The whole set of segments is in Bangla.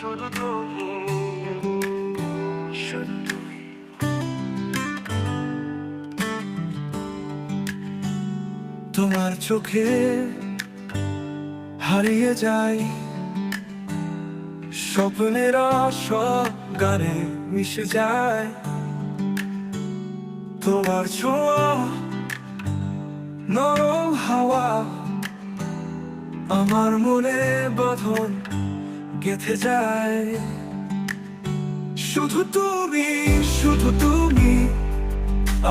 শুধু তুমি শুধু তুমি। তোমার চোখে হারিয়ে যায় স্বপ্নের সব গানে মিশে যায় তোমার ছোঁয়া নরম হাওয়া আমার মনে বাঁধন গেথে যায়। শুধু তুমি শুধু তুমি,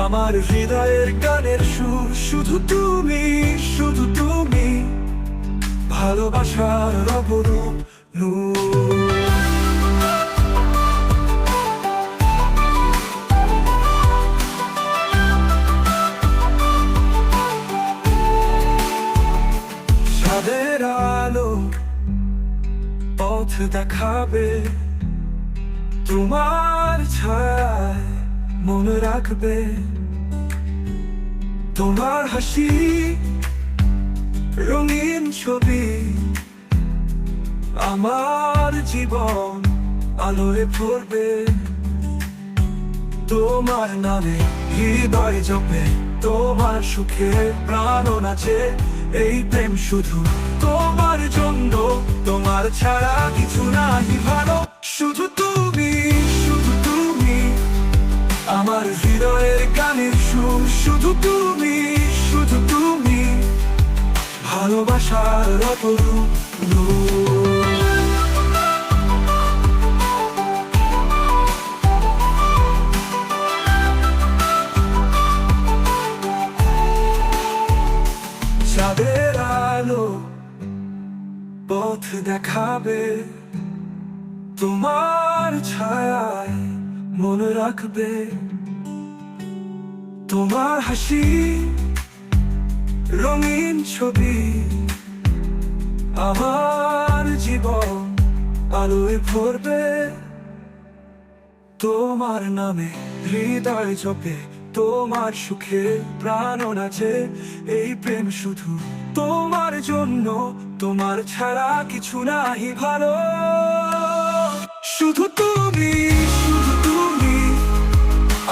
আমার হৃদয়ের গানের সুর। শুধু তুমি শুধু তুমি, ভালোবাসার অপরূপ নূর। সাদের আলো পথ দেখাবে তোমার ছায় মনে রাখবে। তোমার হাসি, রঙিন ছবি, আমার জীবন আলোয় ভরবে। তোমার নামে হৃদয় জপে, তোমার সুখে প্রাণ নাচে। এই প্রেম শুধু তোমার জন্য, তোমার ছাড়া কিছু নাই, ভালো। শুধু তুমি শুধু তুমি, আমার হৃদয়ের গানের সুর। শুধু তুমি শুধু তুমি, ভালোবাসার অপরূপ চাঁদের আলো পথ দেখাবে, তোমার ছায়ায় মনে রাখবে। তোমার হাসি রঙিন ছবি আমার জীবন আলোয় ভরবে। তোমার নামে হৃদয় জপে তোমার সুখে প্রাণ আছে এই প্রেম শুধু তোমার জন্য, তোমার ছাড়া কিছু নাই ভালো। শুধু তুমি শুধু তুমি,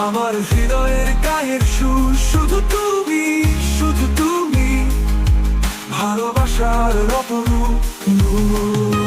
আমার হৃদয়ের গায়ের সুর। শুধু তুমি শুধু তুমি, ভালোবাসার অপরূপ